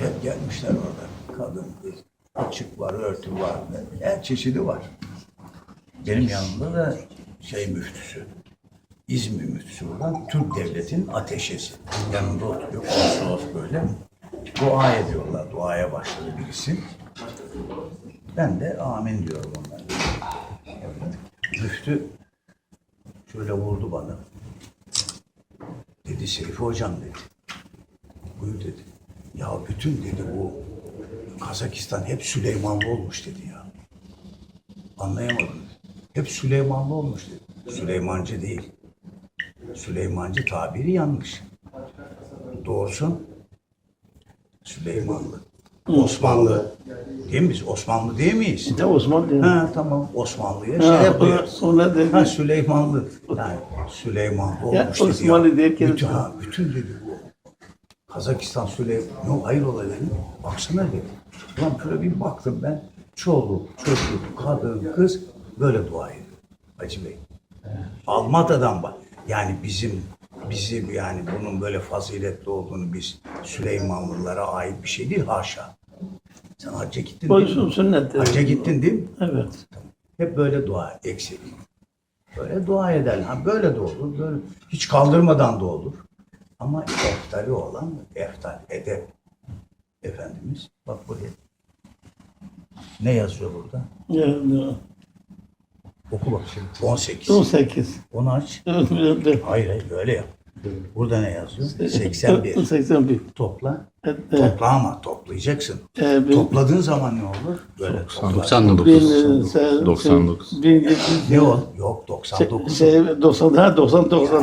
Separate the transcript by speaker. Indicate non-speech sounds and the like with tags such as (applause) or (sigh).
Speaker 1: hep gelmişler orada. Kadın, kız, açık var, örtü var, her çeşidi var. Benim yanımda da şey müftüsü, İzmir müftüsü olan Türk Devleti'nin ateşesi. Yanımda oturuyor, konsolos böyle. Dua ediyorlar, duaya başladı birisi. Ben de amin diyorum onlara. Müftü şöyle vurdu bana. Dedi Seyfi hocam dedi. Buyur dedi. Ya bütün dedi bu Kazakistan hep Süleymanlı olmuş dedi ya. Anlayamadım. Hep Süleymanlı olmuş dedi. Süleymancı değil. Süleymancı tabiri yanlış. Doğrusu Süleymanlı. Osmanlı. Değil mi biz? Osmanlı değil miyiz?
Speaker 2: Ne Osman diyor.
Speaker 1: Ha tamam Osmanlı'ya şey yapıyoruz.
Speaker 2: ona dedi.
Speaker 1: Ha Süleymanlı. Yani Süleymanlı
Speaker 2: Ya,
Speaker 1: olmuş dedi
Speaker 2: Osmanlı
Speaker 1: ya.
Speaker 2: derken-
Speaker 1: bütün, ha, bütün dedi bu. Kazakistan Süleyman. Yok hayır ola dedi. Baksana dedi. Ulan şöyle bir baktım ben. Çoluk, çocuk, kadın, kız böyle dua ediyor. Hacı Bey. Almata'dan bak. Yani bizim bizi yani bunun böyle faziletli olduğunu biz Süleymanlılara ait bir şey değil haşa. Sen hacca gittin değil mi?
Speaker 2: sünnet.
Speaker 1: Hacca gittin değil mi?
Speaker 2: Evet.
Speaker 1: Hep böyle dua eksik. Böyle dua eder. Ha böyle de olur. Böyle hiç kaldırmadan da olur. Ama eftali olan eftal, edep. Efendimiz bak buraya. Ne yazıyor burada?
Speaker 2: Ya, ya.
Speaker 1: Oku bak şimdi. 18.
Speaker 2: 18.
Speaker 1: Onu aç.
Speaker 2: Evet, evet.
Speaker 1: Hayır hayır böyle yap. Burada ne yazıyor? 81.
Speaker 2: 81. (laughs)
Speaker 1: Topla.
Speaker 2: Evet, evet.
Speaker 1: Topla ama toplayacaksın.
Speaker 2: Bin-
Speaker 1: Topladığın zaman ne olur? Böyle topla.
Speaker 3: 99.
Speaker 2: bin- sen-
Speaker 3: 99.
Speaker 2: bin yedi yüz-
Speaker 1: Ne o? Yok 99.
Speaker 2: Şey, 90, ha, 90, 90.